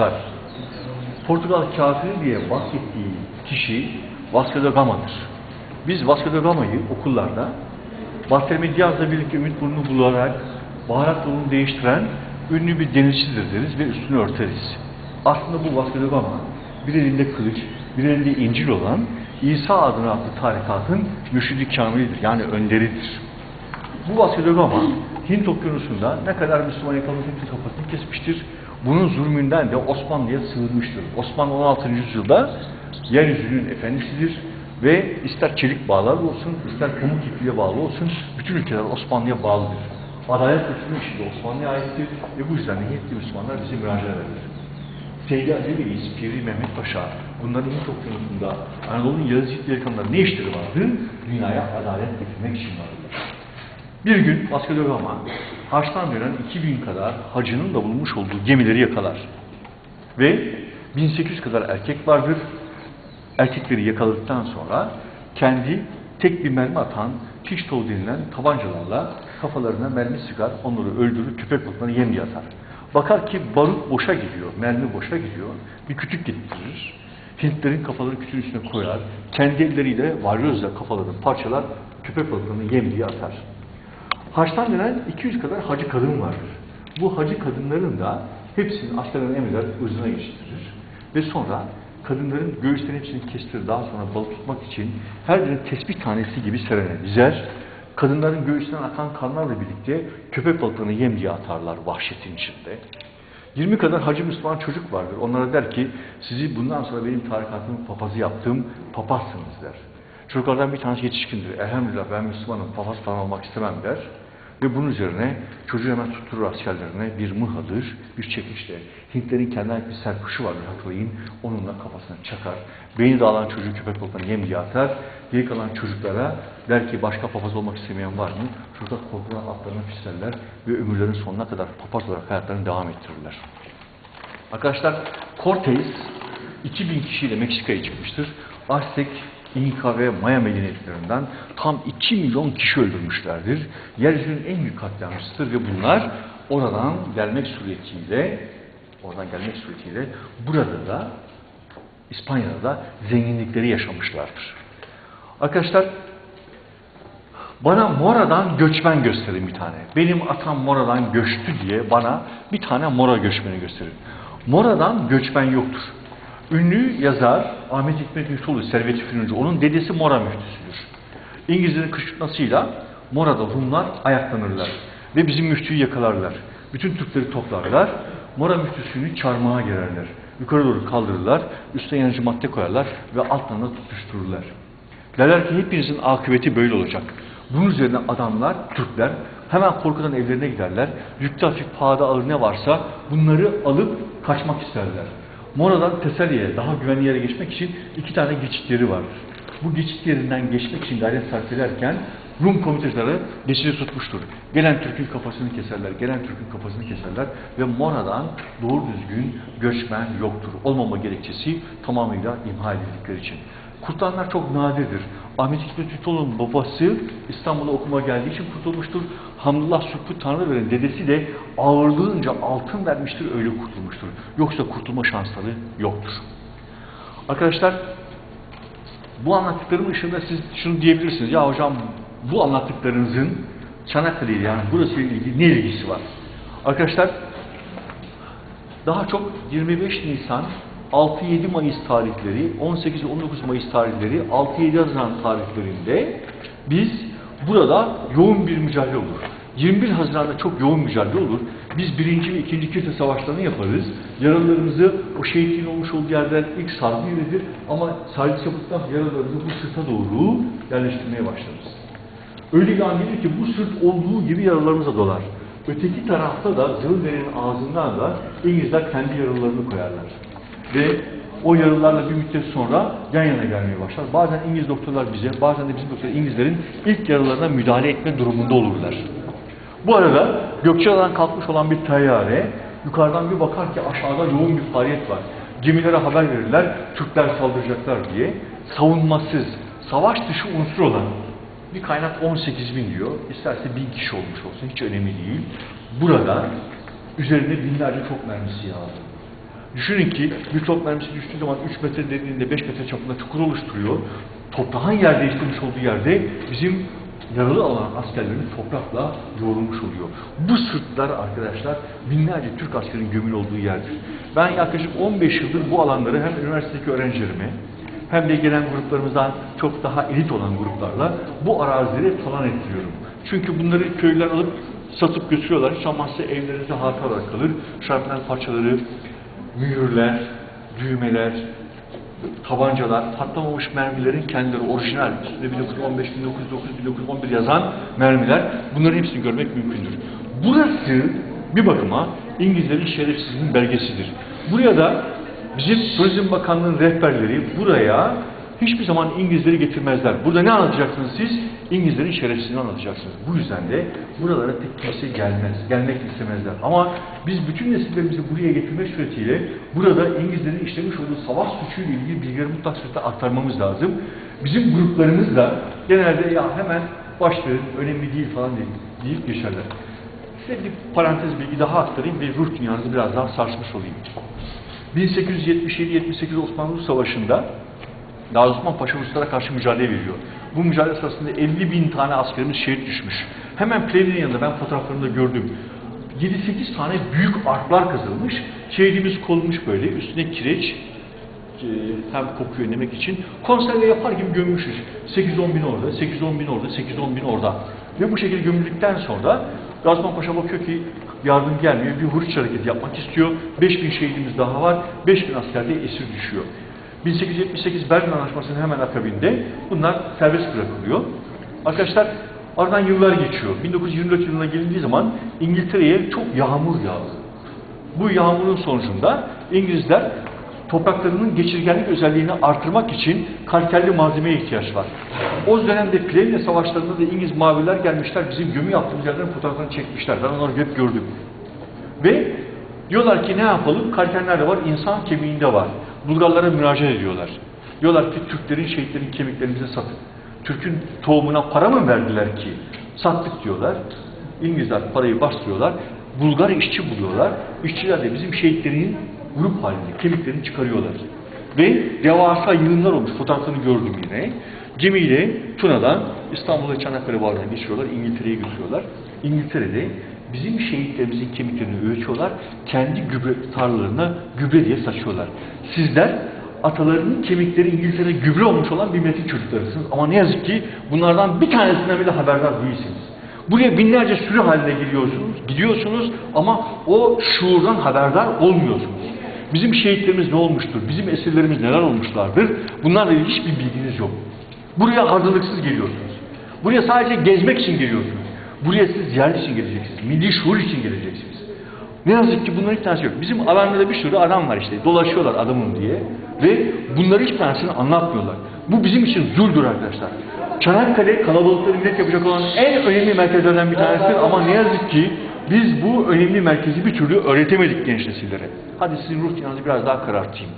tutar. Portugal kafiri diye bahsettiği kişi Vasco da Gama'dır. Biz Vasco da Gama'yı okullarda Bartolome Diaz'la birlikte ümit burnunu bularak baharat yolunu değiştiren ünlü bir denizcidir deriz ve üstünü örteriz. Aslında bu Vasco da Gama bir elinde kılıç, bir elinde İncil olan İsa adına adlı tarikatın mürşidi kamilidir. Yani önderidir. Bu Vasco da Gama Hint okyanusunda ne kadar Müslüman yakalamıştır kafasını kesmiştir. Bunun zulmünden de Osmanlı'ya sığınmıştır. Osmanlı 16. yüzyılda yeryüzünün efendisidir ve ister çelik bağlarla olsun, ister pamuk ipliğe bağlı olsun, bütün ülkeler Osmanlı'ya bağlıdır. Adalet hükmü işi Osmanlı'ya aittir ve bu yüzden de niyetli Müslümanlar bize müracaat ederler. Seydi Ali Reis, Piri Mehmet Paşa, bunların Hint okyanusunda Anadolu'nun Yazıcı delikanlıları ne işleri vardı? Dünyaya adalet getirmek için vardılar. Bir gün Vasco da Gama, Haç'tan dönen 2000 kadar hacının da bulunmuş olduğu gemileri yakalar. Ve 1800 kadar erkek vardır. Erkekleri yakaladıktan sonra kendi tek bir mermi atan piştol denilen tabancalarla kafalarına mermi sıkar, onları öldürür, köpek balıklarını yem diye atar. Bakar ki barut boşa gidiyor, mermi boşa gidiyor, bir kütük getirir. Hintlerin kafaları kütüğün üstüne koyar, kendi elleriyle varyozla kafalarını parçalar, köpek balıklarını yem diye atar. Haçtan dönen 200 kadar hacı kadın vardır. Bu hacı kadınların da hepsini askerlerin emreder, ırzına yetiştirir. Ve sonra kadınların göğüslerin hepsini kestirir. Daha sonra balık tutmak için her birinin tespih tanesi gibi serene dizer. Kadınların göğüsünden akan kanlarla birlikte köpek balıklarını yem diye atarlar vahşetin içinde. 20 kadar hacı Müslüman çocuk vardır. Onlara der ki sizi bundan sonra benim tarikatımın papazı yaptığım papazsınız der. Çocuklardan bir tanesi yetişkindir. Elhamdülillah ben Müslümanım, papaz falan olmak istemem der. Ve bunun üzerine çocuğu hemen tutturur askerlerine bir mıhadır, bir çekişle. Hintlerin kendine ait bir serpuşu vardır hatırlayın. Onunla kafasına çakar. Beyni dağılan çocuğu köpek balıklarına yem diye atar. Geri kalan çocuklara der ki başka papaz olmak istemeyen var mı? Çocuklar korkudan atlarına pislerler ve ömürlerin sonuna kadar papaz olarak hayatlarını devam ettirirler. Arkadaşlar Cortez 2000 kişiyle Meksika'ya çıkmıştır. Aztek, İnka ve Maya medeniyetlerinden tam 2 milyon kişi öldürmüşlerdir. Yeryüzünün en büyük katliamcısıdır ve bunlar oradan gelmek suretiyle oradan gelmek suretiyle burada da İspanya'da da zenginlikleri yaşamışlardır. Arkadaşlar bana Mora'dan göçmen gösterin bir tane. Benim atam Mora'dan göçtü diye bana bir tane Mora göçmeni gösterin. Mora'dan göçmen yoktur. Ünlü yazar Ahmet Hikmet Müftüoğlu, Servet-i Fünuncu, onun dedesi Mora müftüsüdür. İngilizlerin kışkırtmasıyla Mora'da Rumlar ayaklanırlar ve bizim müftüyü yakalarlar. Bütün Türkleri toplarlar, Mora müftüsünü çarmıha gererler. Yukarı doğru kaldırırlar, üstüne yanıcı madde koyarlar ve altlarına tutuştururlar. Derler ki hepinizin akıbeti böyle olacak. Bunun üzerine adamlar, Türkler hemen korkudan evlerine giderler. Yükte hafif pahada ağır ne varsa bunları alıp kaçmak isterler. Mora'dan Teselli'ye daha güvenli yere geçmek için iki tane geçit yeri vardır. Bu geçit yerinden geçmek için gayret sarf ederken Rum komitecileri geçidi tutmuştur. Gelen Türk'ün kafasını keserler, gelen Türk'ün kafasını keserler ve Mora'dan doğru düzgün göçmen yoktur. Olmama gerekçesi tamamıyla imha edildikleri için. Kurtulanlar çok nadirdir. Ahmet Hikmet Hütoğlu'nun babası İstanbul'a okuma geldiği için kurtulmuştur. Hamdullah Sükrü Tanrıver'in dedesi de ağırlığınca altın vermiştir, öyle kurtulmuştur. Yoksa kurtulma şansları yoktur. Arkadaşlar, bu anlattıklarım ışığında siz şunu diyebilirsiniz. Ya hocam bu anlattıklarınızın Çanakkale ile yani burası ile ilgili ne ilgisi var? Arkadaşlar, daha çok 25 Nisan 6-7 Mayıs tarihleri, 18 19 Mayıs tarihleri, 6-7 Haziran tarihlerinde biz burada yoğun bir mücadele olur. 21 Haziran'da çok yoğun mücadele olur. Biz birinci ve ikinci Kirte Savaşlarını yaparız. Yaralılarımızı o şehitliğin olmuş olduğu yerden ilk sargı yeridir. Ama sargı yapıldıktan sonra yaralılarımızı bu sırta doğru yerleştirmeye başlarız. Öyle bir ki bu sırt olduğu gibi yaralarımıza dolar. Öteki tarafta da Zılder'in ağzından da İngilizler kendi yaralarını koyarlar. Ve o yaralılarla bir müddet sonra yan yana gelmeye başlar. Bazen İngiliz doktorlar bize, bazen de bizim doktorlar İngilizlerin ilk yaralarına müdahale etme durumunda olurlar. Bu arada Gökçeada'dan kalkmış olan bir tayyare yukarıdan bir bakar ki aşağıda yoğun bir faaliyet var. Gemilere haber verirler, Türkler saldıracaklar diye. Savunmasız, savaş dışı unsur olan bir kaynak 18 bin diyor. İsterse bin kişi olmuş olsun hiç önemli değil. Burada üzerinde binlerce çok mermisi yağdı. Düşünün ki bir top mermisi düştüğü zaman 3 metre derinliğinde 5 metre çapında çukur oluşturuyor. Toprağın yer değiştirmiş olduğu yerde bizim yaralı olan askerlerin toprakla yoğrulmuş oluyor. Bu sırtlar arkadaşlar binlerce Türk askerinin gömülü olduğu yerdir. Ben yaklaşık 15 yıldır bu alanları hem üniversitedeki öğrencilerime hem de gelen gruplarımızdan çok daha elit olan gruplarla bu arazileri talan ettiriyorum. Çünkü bunları köylüler alıp satıp götürüyorlar. Hiç evlerinde hatıra olarak kalır. Şarpnel parçaları, mühürler, düğmeler, tabancalar, patlamamış mermilerin kendileri orijinal, üstünde 1915, 1909, 1911 yazan mermiler, bunların hepsini görmek mümkündür. Burası bir bakıma İngilizlerin şerefsizliğinin belgesidir. Buraya da bizim Turizm Bakanlığı'nın rehberleri buraya hiçbir zaman İngilizleri getirmezler. Burada ne anlatacaksınız siz? İngilizlerin şerefsizliğini anlatacaksınız. Bu yüzden de buralara tek kimse gelmez. Gelmek istemezler. Ama biz bütün nesillerimizi buraya getirmek suretiyle burada İngilizlerin işlemiş olduğu savaş suçuyla ilgili bilgileri mutlak surette aktarmamız lazım. Bizim gruplarımız da genelde ya hemen başlayın, önemli değil falan deyip, deyip geçerler. Size bir parantez bilgi daha aktarayım ve ruh dünyanızı biraz daha sarsmış olayım. 1877-78 Osmanlı Savaşı'nda Gazi Osman Paşa Ruslara karşı mücadele veriyor. Bu mücadele sırasında 50 bin tane askerimiz şehit düşmüş. Hemen Plevne'nin yanında ben fotoğraflarında gördüm. 7-8 tane büyük artlar kazılmış. Şehidimiz konulmuş böyle. Üstüne kireç, e, hem kokuyu önlemek için konserve yapar gibi gömmüşüz. 8-10 bin orada, 8-10 bin orada, 8-10 bin orada. Ve bu şekilde gömüldükten sonra Gazman Paşa bakıyor ki yardım gelmiyor. Bir huriç hareketi yapmak istiyor. 5 bin şehidimiz daha var. 5 bin asker de esir düşüyor. 1878 Berlin Anlaşması'nın hemen akabinde bunlar serbest bırakılıyor. Arkadaşlar aradan yıllar geçiyor. 1924 yılına gelindiği zaman İngiltere'ye çok yağmur yağdı. Bu yağmurun sonucunda İngilizler topraklarının geçirgenlik özelliğini artırmak için kalkerli malzemeye ihtiyaç var. O dönemde Plevne savaşlarında da İngiliz maviler gelmişler, bizim gömü yaptığımız yerlerin fotoğraflarını çekmişler. Ben onları hep gördüm. Ve diyorlar ki ne yapalım? Kalker nerede var? İnsan kemiğinde var. Bulgarlara müracaat ediyorlar. Diyorlar ki Türklerin, şehitlerin kemiklerimizi satın. Türk'ün tohumuna para mı verdiler ki? Sattık diyorlar. İngilizler parayı bastırıyorlar. Bulgar işçi buluyorlar. İşçiler de bizim şehitlerin grup halinde kemiklerini çıkarıyorlar. Ve devasa yığınlar olmuş. Fotoğrafını gördüm yine. Gemiyle Tuna'dan İstanbul'a Çanakkale Boğazı'na geçiyorlar. İngiltere'ye götürüyorlar. İngiltere'de bizim şehitlerimizin kemiklerini öğütüyorlar. Kendi gübre tarlalarına gübre diye saçıyorlar. Sizler atalarının kemikleri İngiltere'de gübre olmuş olan bir milletin çocuklarısınız. Ama ne yazık ki bunlardan bir tanesinden bile haberdar değilsiniz. Buraya binlerce sürü haline gidiyorsunuz, gidiyorsunuz ama o şuurdan haberdar olmuyorsunuz. Bizim şehitlerimiz ne olmuştur, bizim esirlerimiz neler olmuşlardır, bunlarla ilgili hiçbir bilginiz yok. Buraya hazırlıksız geliyorsunuz. Buraya sadece gezmek için geliyorsunuz. Buraya siz ziyaret için geleceksiniz, milli şuur için geleceksiniz. Ne yazık ki bunların hiç tanesi yok. Bizim alanda bir sürü adam var işte, dolaşıyorlar adamım diye ve bunları hiç tanesini anlatmıyorlar. Bu bizim için zuldür arkadaşlar. Çanakkale kalabalıkları millet yapacak olan en önemli merkezlerden bir tanesidir ama ne yazık ki biz bu önemli merkezi bir türlü öğretemedik genç nesillere. Hadi sizin ruh dünyanızı biraz daha karartayım.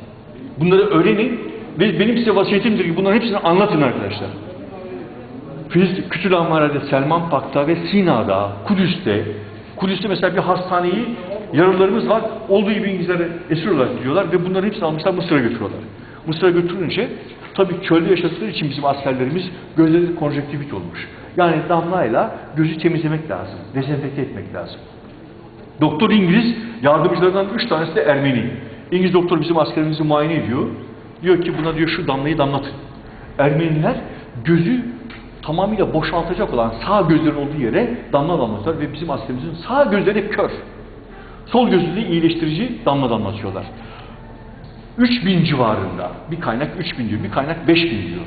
Bunları öğrenin ve benim size vasiyetimdir ki bunların hepsini anlatın arkadaşlar. Filiz Küçül Selman Pak'ta ve Sina'da, Kudüs'te, Kudüs'te mesela bir hastaneyi yaralılarımız var, olduğu gibi İngilizlere esir olarak gidiyorlar ve bunları hepsini almışlar Mısır'a götürüyorlar. Mısır'a götürünce tabii çölde yaşadıkları için bizim askerlerimiz gözleri konjektivit olmuş. Yani damlayla gözü temizlemek lazım, dezenfekte etmek lazım. Doktor İngiliz, yardımcılarından üç tanesi de Ermeni. İngiliz doktor bizim askerimizi muayene ediyor. Diyor ki buna diyor şu damlayı damlatın. Ermeniler gözü tamamıyla boşaltacak olan sağ gözlerin olduğu yere damla damlatıyorlar ve bizim askerimizin sağ gözleri hep kör. Sol gözü iyileştirici damla damlatıyorlar. 3000 civarında. Bir kaynak 3000 diyor, bir kaynak 5000 diyor.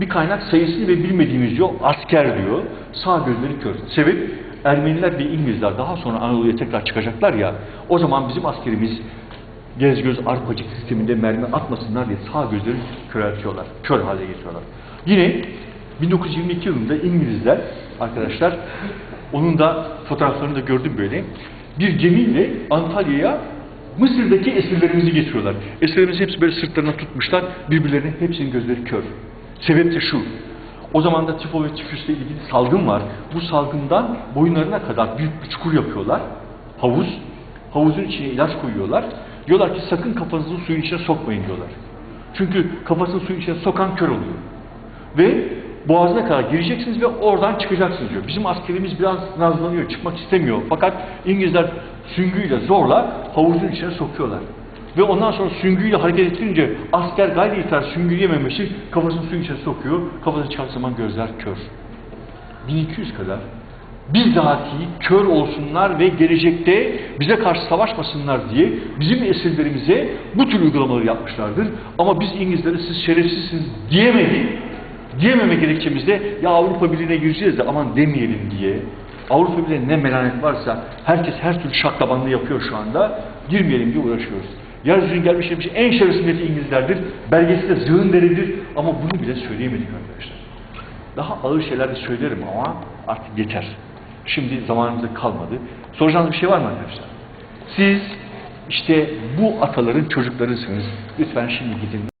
Bir kaynak sayısını ve bilmediğimiz diyor, asker diyor, sağ gözleri kör. Sebep Ermeniler ve İngilizler daha sonra Anadolu'ya tekrar çıkacaklar ya, o zaman bizim askerimiz gez göz arpacık sisteminde mermi atmasınlar diye sağ gözleri köreltiyorlar, kör hale getiriyorlar. Yine 1922 yılında İngilizler arkadaşlar, onun da fotoğraflarını da gördüm böyle, bir gemiyle Antalya'ya Mısır'daki esirlerimizi getiriyorlar. Esirlerimizi hepsi böyle sırtlarına tutmuşlar. Birbirlerinin hepsinin gözleri kör. Sebep de şu. O zaman da tifo ve tifüsle ilgili salgın var. Bu salgından boyunlarına kadar büyük bir çukur yapıyorlar. Havuz. Havuzun içine ilaç koyuyorlar. Diyorlar ki sakın kafanızı suyun içine sokmayın diyorlar. Çünkü kafasını suyun içine sokan kör oluyor. Ve boğazına kadar gireceksiniz ve oradan çıkacaksınız diyor. Bizim askerimiz biraz nazlanıyor, çıkmak istemiyor. Fakat İngilizler süngüyle zorla havuzun içine sokuyorlar. Ve ondan sonra süngüyle hareket ettirince asker gayri ihtiyar süngü yememesi kafasını suyun içine sokuyor. Kafasını çıkarttığı zaman gözler kör. 1200 kadar bizatihi kör olsunlar ve gelecekte bize karşı savaşmasınlar diye bizim esirlerimize bu tür uygulamaları yapmışlardır. Ama biz İngilizlere siz şerefsizsiniz diyemedik. Diyememe gerekçemizde ya Avrupa Birliği'ne gireceğiz de aman demeyelim diye. Avrupa Birliği'ne ne melanet varsa herkes her türlü şaklabanlığı yapıyor şu anda. Girmeyelim diye uğraşıyoruz. Yeryüzünün gelmiş geçmiş en şerefsiz milleti İngilizlerdir. Belgesi de zığın deridir. Ama bunu bile söyleyemedik arkadaşlar. Daha ağır şeyler de söylerim ama artık yeter. Şimdi zamanımızda kalmadı. Soracağınız bir şey var mı arkadaşlar? Siz işte bu ataların çocuklarısınız. Lütfen şimdi gidin.